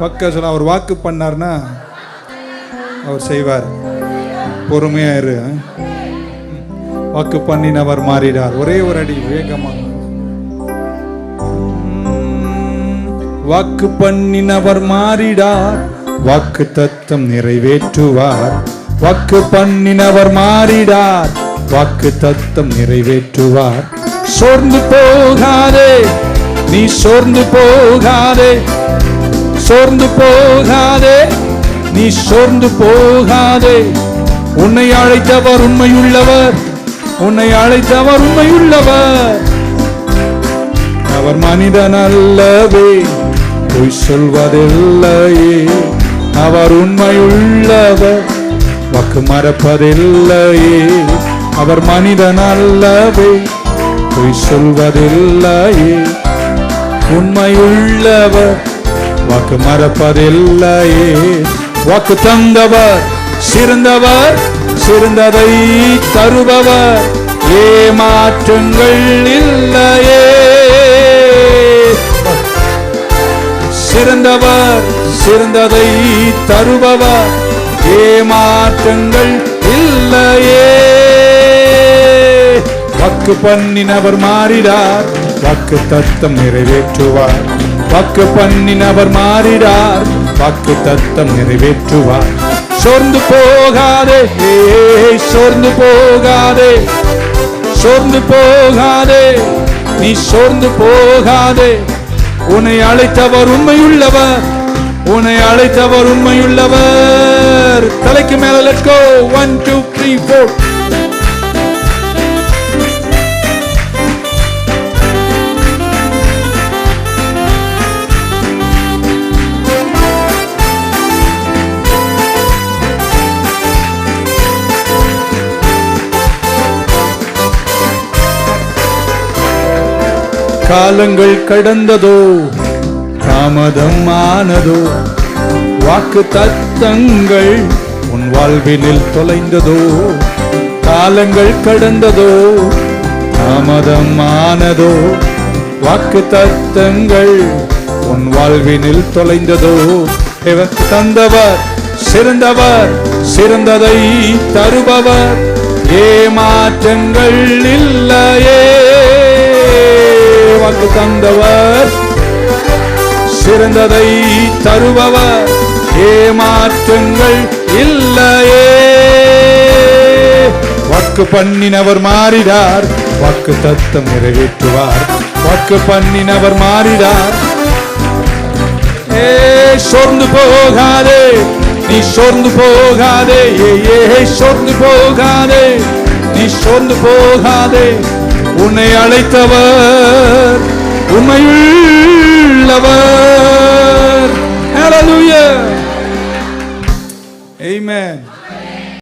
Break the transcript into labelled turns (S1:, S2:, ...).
S1: பக்க சொல்ல அவர் வாக்கு பண்ணார்னா அவர் செய்வார். பொறுமையா இரு வாக்கு பண்ணினவர் மாறிடார். ஒரே ஒரு அடி வேகமாக வாக்கு பண்ணினவர் மாறிடார். வாக்கு தத்தம் நிறைவேற்றுவார். வாக்கு பண்ணினவர் மாறிடார். வாக்கு தத்தம் நிறைவேற்றுவார். சோர்ந்து போகாதே நீ சோர்ந்து போகாதே. சோர்ந்து போகாதே நீ சோர்ந்து போகாதே. உன்னை அழைத்தவர் உண்மையுள்ளவர் உன்னை அழைத்தவர் உண்மையுள்ளவர். அவர் மனிதன் அல்லவே பொய் சொல்வதில்லையே. அவர் உண்மையுள்ளவர் வாக்கு மறப்பதில்லையே. அவர் மனிதன் அல்லவே பொய் சொல்வதில்லையே. உண்மையுள்ளவர் வாக்கு மறப்பதில்லையே வாக்கு தந்தவர் சிறந்தவர் சிறந்ததை தருபவர். ஏமாற்றங்கள் இல்லையே. சிறந்தவர் சிறந்ததை தருபவர். ஏமாற்றங்கள் இல்லையே. வாக்கு பண்ணினவர் மாறிடார். வாக்கு தத்தம் நிறைவேற்றுவார். வாக்கு பண்ணினவர் மாறிடார். வாக்கு தத்தம் நிறைவேற்றுவார். சோர்ந்து போகாதே சோர்ந்து போகாதே. சோர்ந்து போகாதே நீ சோர்ந்து போகாதே. உன்னை அழைத்தவர் உண்மையுள்ளவர். உன்னை அழைத்தவர் உண்மையுள்ளவர். தலைக்கு மேல let's go one two three four காலங்கள் கடந்ததோ தாமதம் ஆனதோ வாக்கு தத்தங்கள் உன் வாழ்வினில் தொலைந்ததோ காலங்கள் கடந்ததோ தாமதம் ஆனதோ வாக்கு தத்தங்கள் உன் வாழ்வினில் தொலைந்ததோ. இவர் தந்தவர் சிறந்தவர் சிறந்ததை தருபவர். ஏமாற்றங்கள் இல்லையே. வாக்கு தந்தவர். சிறந்ததை தருபவர். ஏமாற்றங்கள் இல்லையே. வாக்கு பண்ணினவர் மாறிடார். வாக்கு தத்தம் நிறைவேற்றுவார். வாக்கு பண்ணினவர் மாறிடார். ஏ சோர்ந்து போகாதே. நீ சோர்ந்து போகாதே. ஏ ஏ சோர்ந்து போகாதே. நீ சோர்ந்து போகாதே. உன்னை அழைத்தவர் உண்மையுள்ளவர் Hallelujah. Amen.